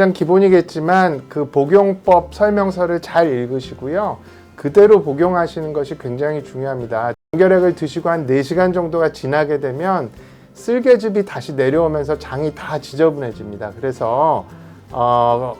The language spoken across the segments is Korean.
가장 기본이겠지만 그 복용법 설명서를 잘 읽으시고요. 그대로 복용하시는 것이 굉장히 중요합니다. 연결액을 드시고 한 4시간 정도가 지나게 되면 쓸개즙이 다시 내려오면서 장이 다 지저분해집니다. 그래서 어,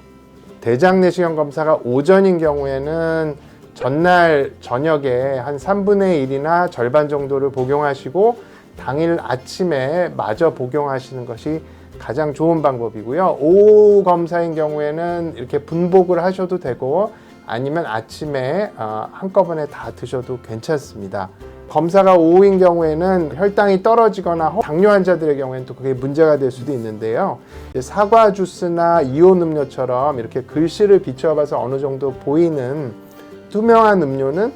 대장 내시경 검사가 오전인 경우에는 전날 저녁에 한 3분의 1이나 절반 정도를 복용하시고 당일 아침에 마저 복용하시는 것이 가장 좋은 방법이고요. 오후 검사인 경우에는 이렇게 분복을 하셔도 되고 아니면 아침에 어, 한꺼번에 다 드셔도 괜찮습니다. 검사가 오후인 경우에는 혈당이 떨어지거나 허- 당뇨 환자들의 경우에는 또 그게 문제가 될 수도 있는데요. 사과 주스나 이온 음료처럼 이렇게 글씨를 비춰봐서 어느 정도 보이는 투명한 음료는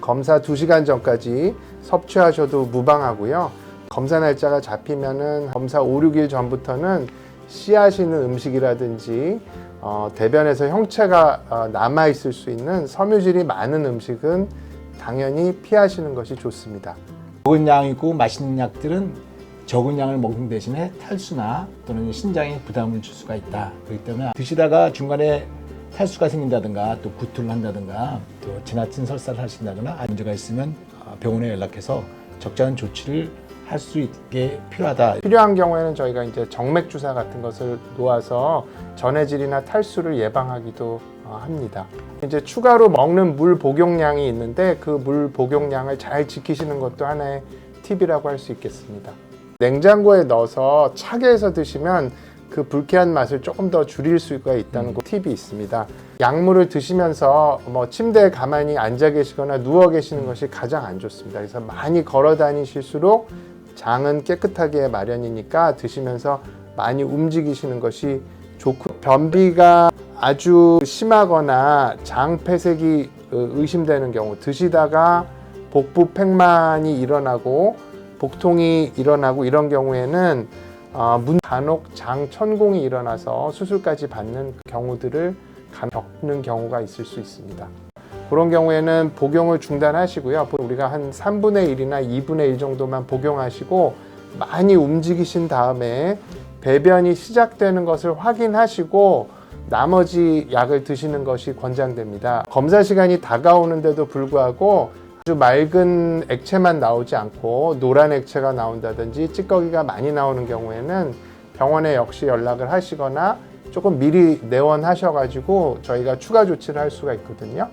검사 2시간 전까지 섭취하셔도 무방하고요. 검사 날짜가 잡히면은 검사 5, 6일 전부터는 씨앗이는 음식이라든지 어, 대변에서 형체가 어, 남아 있을 수 있는 섬유질이 많은 음식은 당연히 피하시는 것이 좋습니다. 적은 양이고 맛있는 약들은 적은 양을 먹는 대신에 탈수나 또는 신장에 부담을 줄 수가 있다. 그렇기 때문에 드시다가 중간에 탈수가 생긴다든가 또 구토를 한다든가 또 지나친 설사를 하신다거나 아, 문제가 있으면 아, 병원에 연락해서 적절한 조치를 할 수 있게 필요하다. 필요한 경우에는 저희가 이제 정맥 주사 같은 것을 놓아서 전해질이나 탈수를 예방하기도 어, 합니다. 이제 추가로 먹는 물 복용량이 있는데 그 물 복용량을 잘 지키시는 것도 하나의 팁이라고 할 수 있겠습니다. 냉장고에 넣어서 차게 해서 드시면 그 불쾌한 맛을 조금 더 줄일 수가 있다는 그 팁이 있습니다. 약물을 드시면서 뭐 침대에 가만히 앉아 계시거나 누워 계시는 것이 가장 안 좋습니다. 그래서 많이 걸어 다니실수록 장은 깨끗하게 마련이니까 드시면서 많이 움직이시는 것이 좋고 변비가 아주 심하거나 장 폐색이 어, 의심되는 경우 드시다가 복부 팽만이 일어나고 복통이 일어나고 이런 경우에는 어, 문 간혹 장 천공이 일어나서 수술까지 받는 경우들을 간- 겪는 경우가 있을 수 있습니다. 그런 경우에는 복용을 중단하시고요. 우리가 한 3분의 1이나 2분의 1 정도만 복용하시고 많이 움직이신 다음에 배변이 시작되는 것을 확인하시고 나머지 약을 드시는 것이 권장됩니다. 검사 시간이 다가오는데도 불구하고 아주 맑은 액체만 나오지 않고 노란 액체가 나온다든지 찌꺼기가 많이 나오는 경우에는 병원에 역시 연락을 하시거나 조금 미리 내원하셔가지고 저희가 추가 조치를 할 수가 있거든요.